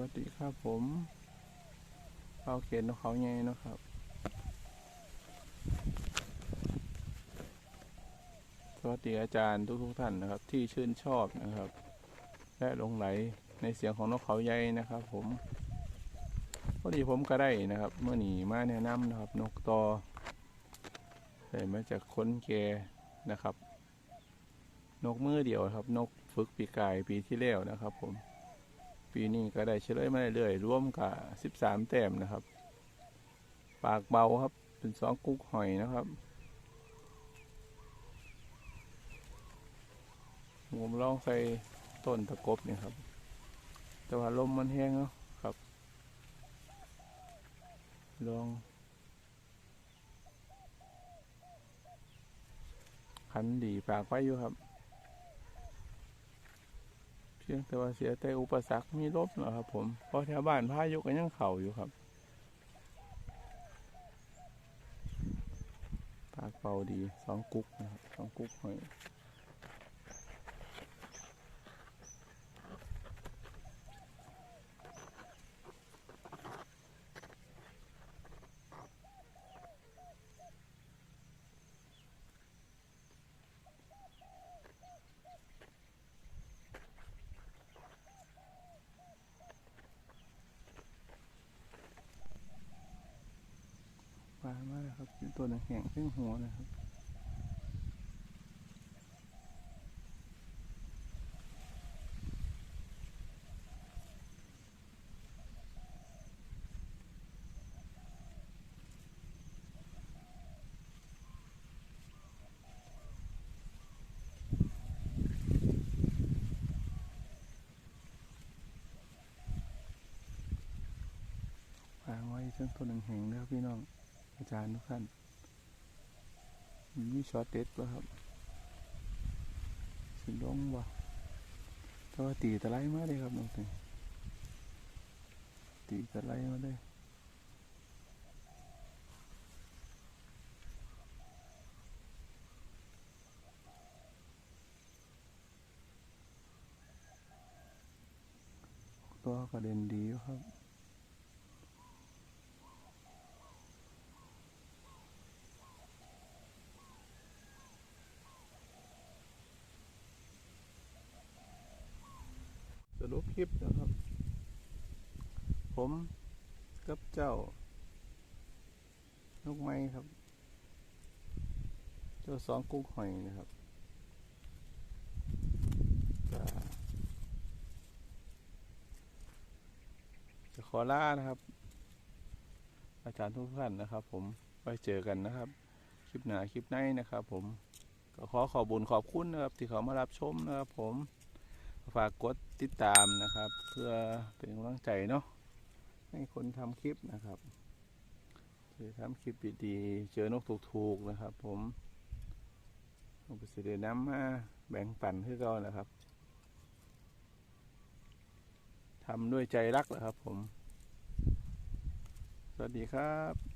วัสดีครับผมเขาเขียนนกเขาใหญ่เนะครับสวัสดีอาจารย์ทุกๆท่านนะครับ ที่ชื่นชอบนะครับ และลงไหลในเสียงของนกเขาใหญ่นะครับ ผมพอดีผมก็ได้นะครับ เมื่อหนีมาแนะนำนะครับ นกตอได้มาจากค้นแกนะครับ นกมือเดียวครับ นกฝึกปีกายปีที่แล้วนะครับ ผม ปีนี้ก็ได้เฉลยมาเรื่อยๆร่วมกับสิบสามแต้มนะครับ ปากเบาครับ เป็นสองกุ๊กหอยนะครับผมลองใส่ต้นตะกบเนี่ยครับ แต่ว่าลมมันแห้งเนาะครับ ลองขันดีปากไว้อยู่ครับ พียงแต่ว่าเสียแต่อุปสรรคมีลบเหรอครับ ผมเพราะแถวบ้านพายุก็ยังเข่าอยู่ครับปากเป่าดีสองกุ๊กนะครับสองกุ๊กหอยป ลามากเลยครับตัวหนังแข็งขึ้นหัวนะครับวางไว้เส้นตัวหนึ่งแห่งนะครับพี่น้อง อาจารย์ทุกท่านมีช็อตเด็ดป่ะครับสิลงบ่แต่ว่าตีตะไลมาเลยครับน้องตีตีตะไลมาเลยตัวกระเด็นดีครับ รุปคลิปนะครับ ผมกับเจ้าลูกไม้ครับ เจ้าสองกุ้งหอยนะครับจะจะขอลานะครับ อาจารย์ทุกท่านนะครับ ผมไว้เจอกันนะครับ คลิปหนาคลิปในนะครับ ผมก็ขอขอบุญขอบคุณนะครับ ที่เขามารับชมนะครับ ผม ฝากกดติดตามนะครับ เพื่อเป็นกำลังใจเนาะให้คนทำคลิปนะครับจะทำคลิปดีๆเจอนกถูกๆนะครับ ผมผมไปเสด็จน้ำมาแบ่งปันให้เรานะครับทำด้วยใจรักแหละครับผม สวัสดีครับ